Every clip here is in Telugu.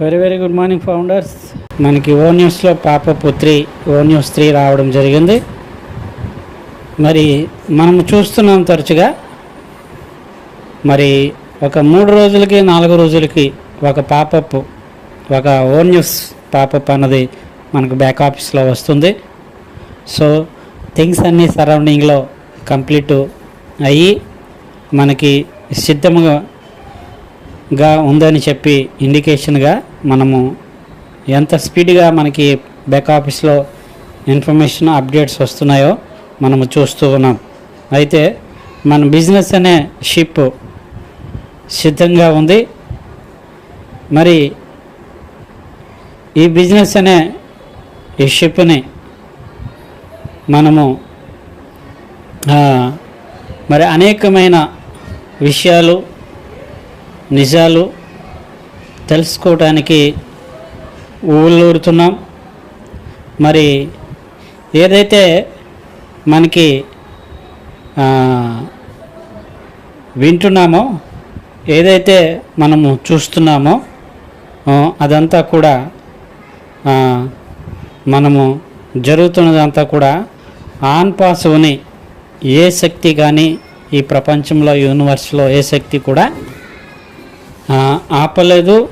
Very very good morning founders మనకి ఓ న్యూస్లో పాప త్రీ ఓ న్యూస్ త్రీ రావడం జరిగింది. మరి మనం చూస్తున్నాం తరచుగా మరి ఒక మూడు రోజులకి నాలుగు రోజులకి ఒక పాపప్ ఒక ఓ న్యూస్ పాపప్ అన్నది మనకు బ్యాక్ ఆఫీస్లో వస్తుంది. సో థింగ్స్ అన్నీ సరౌండింగ్లో కంప్లీట్ అయ్యి మనకి సిద్ధముగా గా ఉందని చెప్పి ఇండికేషన్గా మనము ఎంత స్పీడ్గా మనకి బ్యాక్ ఆఫీస్లో ఇన్ఫర్మేషన్ అప్డేట్స్ వస్తున్నాయో మనము చూస్తూ ఉన్నాం. అయితే మన బిజినెస్ అనే షిప్ సిద్ధంగా ఉంది. మరి ఈ బిజినెస్ అనే ఈ షిప్ని మనము మరి అనేకమైన విషయాలు నిజాలు తెలుసుకోవటానికి ఊళ్ళూరుతున్నాం. మరి ఏదైతే మనకి వింటున్నామో ఏదైతే మనము చూస్తున్నామో అదంతా కూడా మనము జరుగుతున్నదంతా కూడా ఆన్ పాసుని ఏ శక్తి కానీ ఈ ప్రపంచంలో యూనివర్స్లో ఏ శక్తి కూడా ఆపలేదు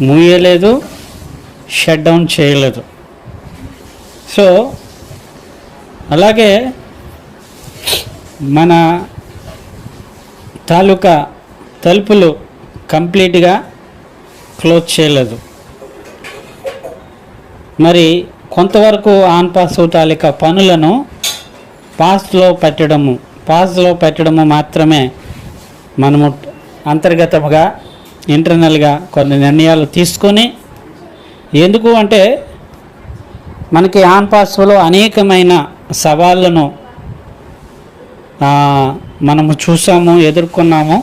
మూయలేదు షట్ డౌన్ చేయలేదు. సో అలాగే మన తాలూకా తలుపులు కంప్లీట్గా క్లోజ్ చేయలేదు. మరి కొంతవరకు ఆన్ పాస్ తాలూకా పనులను పాస్లో పెట్టడము పాస్లో పెట్టడము మాత్రమే మనము అంతర్గతముగా ఇంటర్నల్గా కొన్ని నిర్ణయాలు తీసుకొని ఎందుకు అంటే మనకి ఆన్ పాస్లో అనేకమైన సవాళ్ళను మనము చూసాము ఎదుర్కొన్నాము.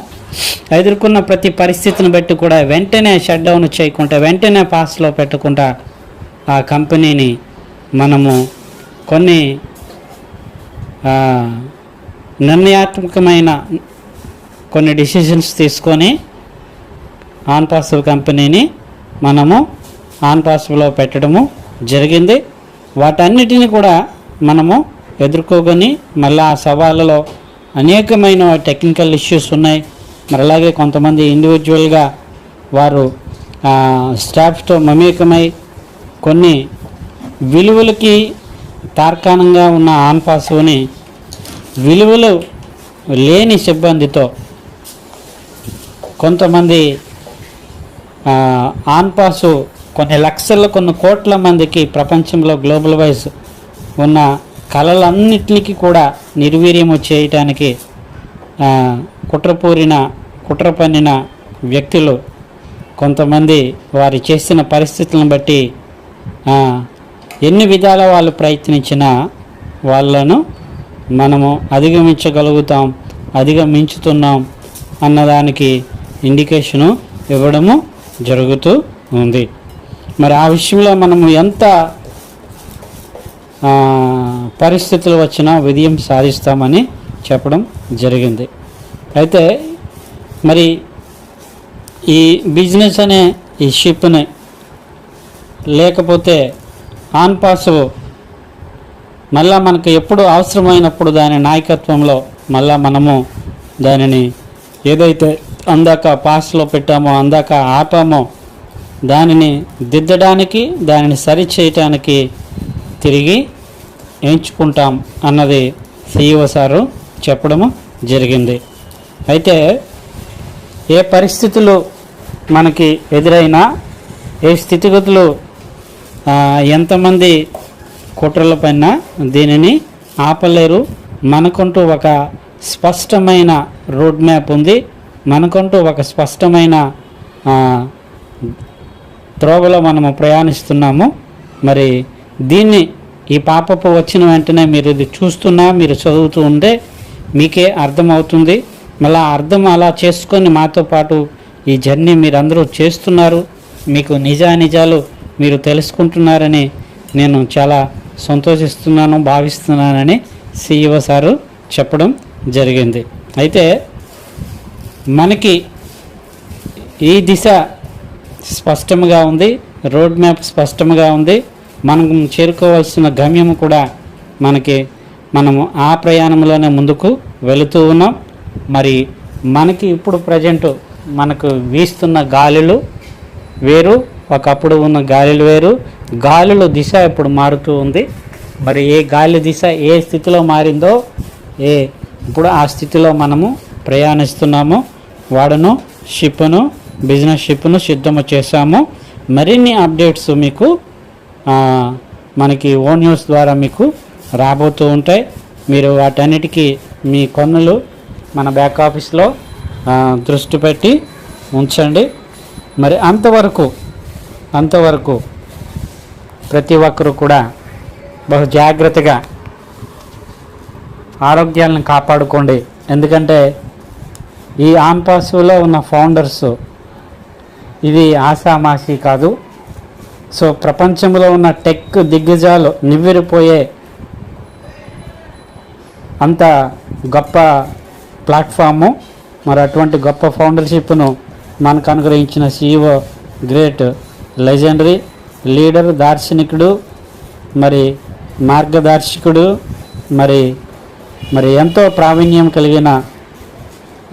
ఎదుర్కొన్న ప్రతి పరిస్థితిని బట్టి కూడా వెంటనే షట్ డౌన్ చేయకుండా వెంటనే పాస్లో పెట్టకుండా ఆ కంపెనీని మనము కొన్ని నిర్ణయాత్మకమైన కొన్ని డిసిషన్స్ తీసుకొని ఆన్ పాసిబుల్ కంపెనీని మనము ఆన్ పాసిబుల్లో పెట్టడము జరిగింది. వాటన్నిటిని కూడా మనము ఎదుర్కోకొని మళ్ళీ ఆ సవాళ్ళలో అనేకమైన టెక్నికల్ ఇష్యూస్ ఉన్నాయి. మరి అలాగే కొంతమంది ఇండివిజువల్గా వారు స్టాఫ్తో మమేకమై కొన్ని విలువలకి తార్కాణంగా ఉన్న ఆన్ పాసుని విలువలు లేని సిబ్బందితో కొంతమంది ఆన్పాసు కొన్ని లక్షల కొన్ని కోట్ల మందికి ప్రపంచంలో గ్లోబల్ వైజ్ ఉన్న కళలన్నిటికీ కూడా నిర్వీర్యము చేయటానికి కుట్రపూరిన కుట్ర పన్నిన వ్యక్తులు కొంతమంది వారు చేసిన పరిస్థితులను బట్టి ఎన్ని విధాల వాళ్ళు ప్రయత్నించినా వాళ్ళను మనము అధిగమించగలుగుతాం అధిగమించుతున్నాం అన్నదానికి ఇండికేషను ఇవ్వడము జరుగుతూ ఉంది. మరి ఆ విషయంలో మనము ఎంత పరిస్థితులు వచ్చినా విజయం సాధిస్తామని చెప్పడం జరిగింది. అయితే మరి ఈ బిజినెస్ అనే ఈ షిప్ని లేకపోతే ఆన్ పాస్ మళ్ళా మనకు ఎప్పుడు అవసరమైనప్పుడు దాని నాయకత్వంలో మళ్ళా మనము దానిని ఏదైతే అందాక పాస్లో పెట్టామో అందాక ఆపామో దానిని దిద్దడానికి దానిని సరి చేయటానికి తిరిగి ఎంచుకుంటాం అన్నది సిఇఓ సారు చెప్పడము జరిగింది. అయితే ఏ పరిస్థితులు మనకి ఎదురైనా ఏ స్థితిగతులు ఎంతమంది కుట్రల పైన దీనిని ఆపలేరు మనకుంటూ ఒక స్పష్టమైన రోడ్ మ్యాప్ ఉంది. మనకంటూ ఒక స్పష్టమైన త్రోవలో మనము ప్రయాణిస్తున్నాము. మరి దీన్ని ఈ పాపపు వచ్చిన వెంటనే మీరు ఇది చూస్తున్నా మీరు చదువుతూ ఉంటే మీకే అర్థమవుతుంది. మళ్ళీ అర్థం అలా చేసుకొని మాతో పాటు ఈ జర్నీ మీరందరూ చేస్తున్నారు. మీకు నిజానిజాలు మీరు తెలుసుకుంటున్నారని నేను చాలా సంతోషిస్తున్నాను భావిస్తున్నానని సిఇఓ సారు చెప్పడం జరిగింది. అయితే మనకి ఈ దిశ స్పష్టంగా ఉంది రోడ్ మ్యాప్ స్పష్టంగా ఉంది మనం చేరుకోవాల్సిన గమ్యం కూడా మనకి మనము ఆ ప్రయాణంలోనే ముందుకు వెళుతూ ఉన్నాం. మరి మనకి ఇప్పుడు ప్రజెంట్ మనకు వీస్తున్న గాలులు వేరు ఒకప్పుడు ఉన్న గాలులు వేరు గాలుల దిశ ఇప్పుడు మారుతూ ఉంది. మరి ఏ గాలి దిశ ఏ స్థితిలో మారిందో ఏ ఇప్పుడు ఆ స్థితిలో మనము ప్రయాణిస్తున్నాము. వాడును షిప్ను బిజినెస్ షిప్ను సిద్ధము చేశాము. మరిన్ని అప్డేట్స్ మీకు మనకి ఓ న్యూస్ ద్వారా మీకు రాబోతూ ఉంటాయి. మీరు వాటన్నిటికీ మీ కొన్నులు మన బ్యాక్ ఆఫీస్లో దృష్టి పెట్టి ఉంచండి. మరి అంతవరకు అంతవరకు ప్రతి ఒక్కరు కూడా బహు జాగ్రత్తగా ఆరోగ్యాలను కాపాడుకోండి. ఎందుకంటే ఈ ఆంపాసులో ఉన్న ఫౌండర్స్ ఇది ఆసామాసి కాదు. సో ప్రపంచంలో ఉన్న టెక్ దిగ్గజాలు నివ్వెరిపోయే అంత గొప్ప ప్లాట్ఫాము. మరి అటువంటి గొప్ప ఫౌండర్షిప్ను మనకు అనుగ్రహించిన సీఈఓ గ్రేట్ లెజెండరీ లీడర్ దార్శనికుడు మరి మార్గదర్శకుడు మరి మరి ఎంతో ప్రావీణ్యం కలిగిన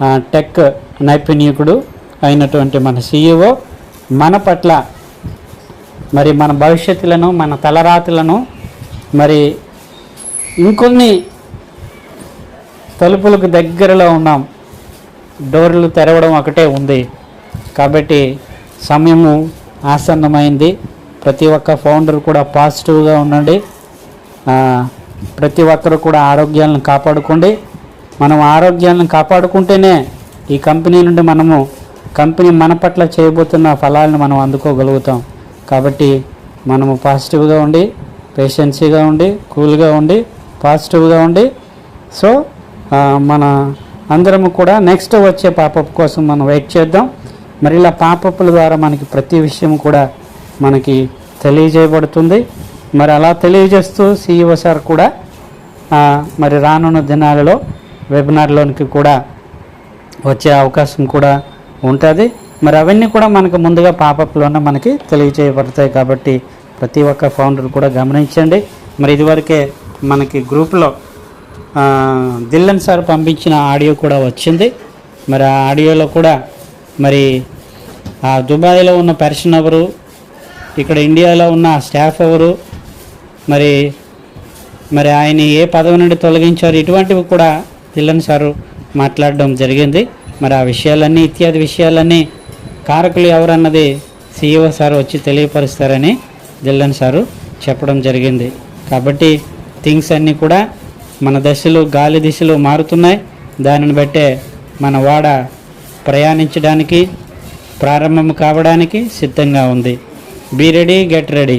టెక్ నైపుణ్యకుడు అయినటువంటి మన సీఈఓ మన పట్ల మరి మన భవిష్యత్తులను మన తలరాతులను మరి ఇంకొన్ని తలుపులకు దగ్గరలో ఉన్నాం. డోర్లు తెరవడం ఒకటే ఉంది. కాబట్టి సమయము ఆసన్నమైంది. ప్రతి ఒక్క ఫౌండర్ కూడా పాజిటివ్గా ఉండండి. ప్రతి ఒక్కరు కూడా ఆరోగ్యాలను కాపాడుకోండి. మనం ఆరోగ్యాలను కాపాడుకుంటేనే ఈ కంపెనీ నుండి మనము కంపెనీ మన పట్ల చేయబోతున్న ఫలాలను మనం అందుకోగలుగుతాం. కాబట్టి మనము పాజిటివ్గా ఉండి పేషెన్సీగా ఉండి కూల్గా ఉండి పాజిటివ్గా ఉండి సో మన అందరము కూడా నెక్స్ట్ వచ్చే పాపప్ కోసం మనం వెయిట్ చేద్దాం. మరి ఇలా పాపప్ల ద్వారా మనకి ప్రతి విషయం కూడా మనకి తెలియజేయబడుతుంది. మరి అలా తెలియజేస్తూ సిఇఓ సార్ కూడా మరి రానున్న దినాలలో వెబినార్లోనికి కూడా వచ్చే అవకాశం కూడా ఉంటుంది. మరి అవన్నీ కూడా మనకు ముందుగా పాపప్లోనే మనకి తెలియజేయబడతాయి కాబట్టి ప్రతి ఒక్క ఫౌండర్ కూడా గమనించండి. మరి ఇదివరకే మనకి గ్రూప్లో దిల్లన్ సార్ పంపించిన ఆడియో కూడా వచ్చింది. మరి ఆ ఆడియోలో కూడా మరి ఆ దుబాయ్లో ఉన్న పర్సన్ ఎవరు ఇక్కడ ఇండియాలో ఉన్న స్టాఫ్ ఎవరు మరి మరి ఆయన ఏ పదవి నుండి తొలగించారు ఇటువంటివి కూడా దిల్లన్ సారు మాట్లాడడం జరిగింది. మరి ఆ విషయాలన్నీ ఇత్యాది విషయాలన్నీ కారకులు ఎవరన్నది సీఈఓ సార్ వచ్చి తెలియపరుస్తారని దిల్లన్ సారు చెప్పడం జరిగింది. కాబట్టి థింగ్స్ అన్నీ కూడా మన దశలు గాలి దిశలు మారుతున్నాయి. దానిని బట్టే మన వాడ ప్రయాణించడానికి ప్రారంభం కావడానికి సిద్ధంగా ఉంది. Be ready get ready.